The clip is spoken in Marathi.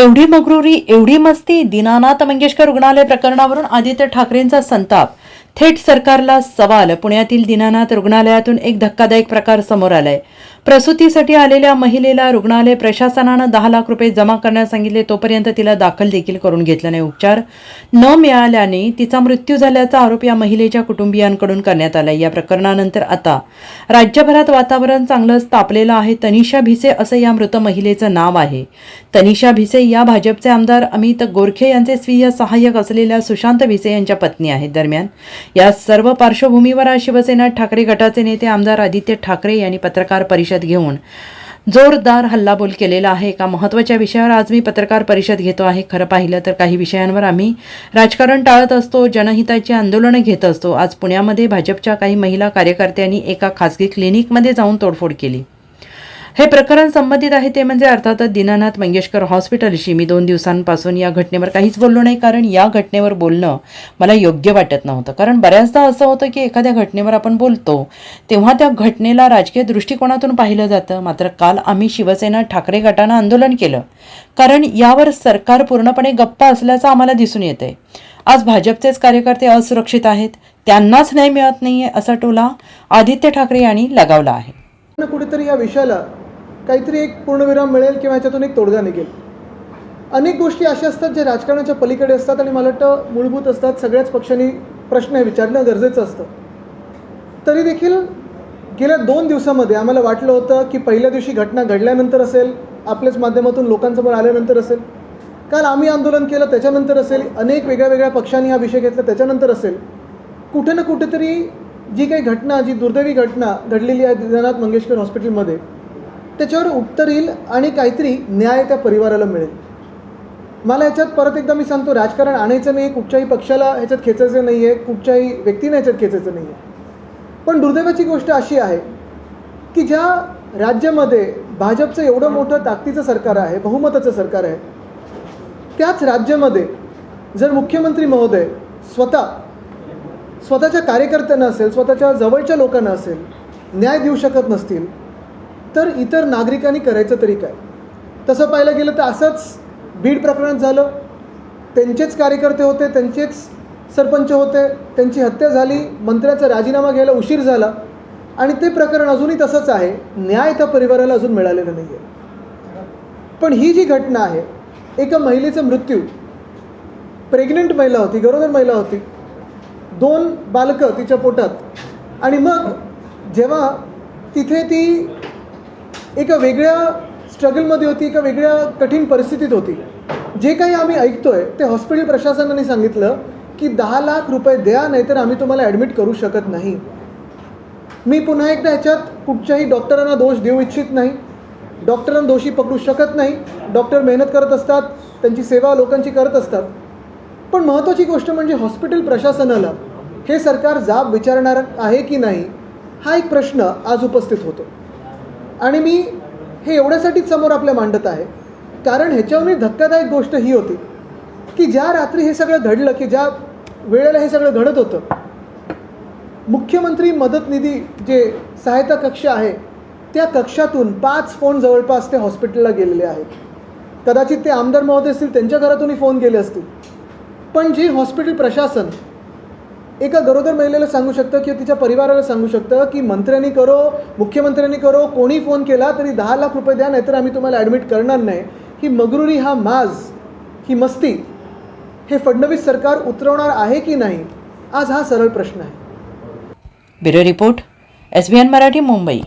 एवढी मगरुरी एवढी मस्ती दीनानाथ मंगेशकर रुग्णालय प्रकरणावरून आदित्य ठाकरेंचा संताप. थेट सरकारला सवाल. पुण्यातील दिनानाथ रुग्णालयातून एक धक्कादायक प्रकार समोर आलाय. प्रसूतीसाठी आलेल्या महिलेला रुग्णालय प्रशासनानं दहा लाख रुपये जमा करण्यास सांगितले तोपर्यंत तिला दाखल देखील करून घेतला नाही उपचार न मिळाल्याने तिचा मृत्यू झाल्याचा आरोप या महिलेच्या कुटुंबियांकडून करण्यात आलाय. या प्रकरणानंतर आता राज्यभरात वातावरण चांगलंच तापलेलं आहे. तनिषा भिसे असं या मृत महिलेचं नाव आहे. तनिषा भिसे या भाजपचे आमदार अमित गोरखे यांचे स्वीय सहाय्यक असलेल्या सुशांत भिसे यांच्या पत्नी आहेत. दरम्यान या सर्व पार्श्वभूमीवर आज शिवसेना ठाकरे गटाचे नेते आमदार आदित्य ठाकरे यांनी पत्रकार परिषद घेऊन जोरदार हल्लाबोल केलेला आहे. एका महत्त्वाच्या विषयावर आज मी पत्रकार परिषद घेतो आहे. खरं पाहिलं तर काही विषयांवर आम्ही राजकारण टाळत असतो जनहिताची आंदोलनं घेत असतो. आज पुण्यामध्ये भाजपच्या काही महिला कार्यकर्त्यांनी एका खासगी क्लिनिकमध्ये जाऊन तोडफोड केली. हे प्रकरण संबंधित आहे ते म्हणजे अर्थातच दीनानाथ मंगेशकर हॉस्पिटलशी. मी दोन दिवसांपासून या घटनेवर काहीच बोललो नाही कारण या घटनेवर बोलणं मला योग्य वाटत नव्हतं. कारण बऱ्याचदा असं होतं की एखाद्या घटनेवर आपण बोलतो तेव्हा त्या घटनेला राजकीय दृष्टिकोनातून पाहिलं जातं. मात्र काल आम्ही शिवसेना ठाकरे गटानं आंदोलन केलं. कारण यावर सरकार पूर्णपणे गप्पा असल्याचं आम्हाला दिसून येतंय. आज भाजपचेच कार्यकर्ते असुरक्षित आहेत त्यांनाच न्याय मिळत नाहीये असा टोला आदित्य ठाकरे यांनी लगावला आहे. कुठेतरी या विषयाला काहीतरी एक पूर्णविराम मिळेल किंवा याच्यातून एक तोडगा निघेल. अनेक गोष्टी अशा असतात ज्या राजकारणाच्या पलीकडे असतात आणि मला वाटतं मूलभूत असतात. सगळ्याच पक्षांनी प्रश्न हे विचारणं गरजेचं असतं. तरी देखील गेल्या दोन दिवसामध्ये आम्हाला वाटलं होतं की पहिल्या दिवशी घटना घडल्यानंतर असेल आपल्याच माध्यमातून लोकांसमोर आल्यानंतर असेल. काल आम्ही आंदोलन केलं त्याच्यानंतर असेल. अनेक वेगळ्या वेगळ्या पक्षांनी हा विषय घेतला त्याच्यानंतर असेल. कुठे ना कुठेतरी जी काही घटना जी दुर्दैवी घटना घडलेली आहे दीनानाथ मंगेशकर हॉस्पिटलमध्ये त्याच्यावर उत्तर येईल आणि काहीतरी न्याय त्या परिवाराला मिळेल. मला याच्यात परत एकदा मी सांगतो राजकारण आणायचं नाही कुठच्याही पक्षाला ह्याच्यात खेचायचं नाही आहे कुठच्याही व्यक्तीने ह्याच्यात खेचायचं नाही आहे पण दुर्दैवाची गोष्ट अशी आहे की ज्या राज्यामध्ये भाजपचं एवढं मोठं ताकदीचं सरकार आहे बहुमताचं सरकार आहे त्याच राज्यामध्ये जर मुख्यमंत्री महोदय स्वतः स्वतःच्या कार्यकर्त्यांना असेल स्वतःच्या जवळच्या लोकांना असेल न्याय देऊ शकत नसतील तर इतर नागरिकांनी करायचं तरी काय? तसं पाहायला गेलं तर असंच बीड प्रकरणात झालं. त्यांचेच कार्यकर्ते होते त्यांचेच सरपंच होते त्यांची हत्या झाली मंत्र्याचा राजीनामा घ्यायला उशीर झाला. आणि ते प्रकरण अजूनही तसंच आहे. न्याय त्या परिवाराला अजून मिळालेलं नाही आहे पण ही जी घटना आहे एका महिलेचा मृत्यू प्रेग्नंट महिला होती गरोदर महिला होती. दोन बालकं तिच्या पोटात. आणि मग जेव्हा तिथे ती एका वेगळ्या स्ट्रगलमध्ये होती एका वेगळ्या कठीण परिस्थितीत होती. जे काही आम्ही ऐकतोय ते हॉस्पिटल प्रशासनाने सांगितलं की दहा लाख रुपये द्या नाहीतर आम्ही तुम्हाला ॲडमिट करू शकत नाही. मी पुन्हा एकदा ह्याच्यात कुठच्याही डॉक्टरांना दोष देऊ इच्छित नाही. डॉक्टरांना दोषी पकडू शकत नाही. डॉक्टर मेहनत करत असतात त्यांची सेवा लोकांची करत असतात. पण महत्त्वाची गोष्ट म्हणजे हॉस्पिटल प्रशासनाला हे सरकार जाब विचारणार आहे की नाही हा एक प्रश्न आज उपस्थित होतो. आणि मी हे एवढ्यासाठीच समोर आपल्या मांडत आहे. कारण ह्याच्यावरही धक्कादायक गोष्ट ही होती की ज्या रात्री हे सगळं घडलं की ज्या वेळेला हे सगळं घडत होतं मुख्यमंत्री मदत निधी जे सहायता कक्ष आहे त्या कक्षातून पाच फोन जवळपास ते हॉस्पिटलला गेलेले आहेत. कदाचित ते आमदार महोदय असतील त्यांच्या घरातूनही फोन गेले असतील. पण जे हॉस्पिटल प्रशासन एका गरोदर महिलेला सांगू शकतं किंवा तिच्या परिवाराला सांगू शकतं की मंत्र्यांनी करो मुख्यमंत्र्यांनी करो कोणी फोन केला तरी दहा लाख रुपये द्या नाहीतर आम्ही तुम्हाला ॲडमिट करणार नाही. ही मगरुरी हा माज ही मस्ती हे फडणवीस सरकार उतरवणार आहे की नाही? आज हा सरळ प्रश्न आहे. Bureau report S B N Marathi Mumbai.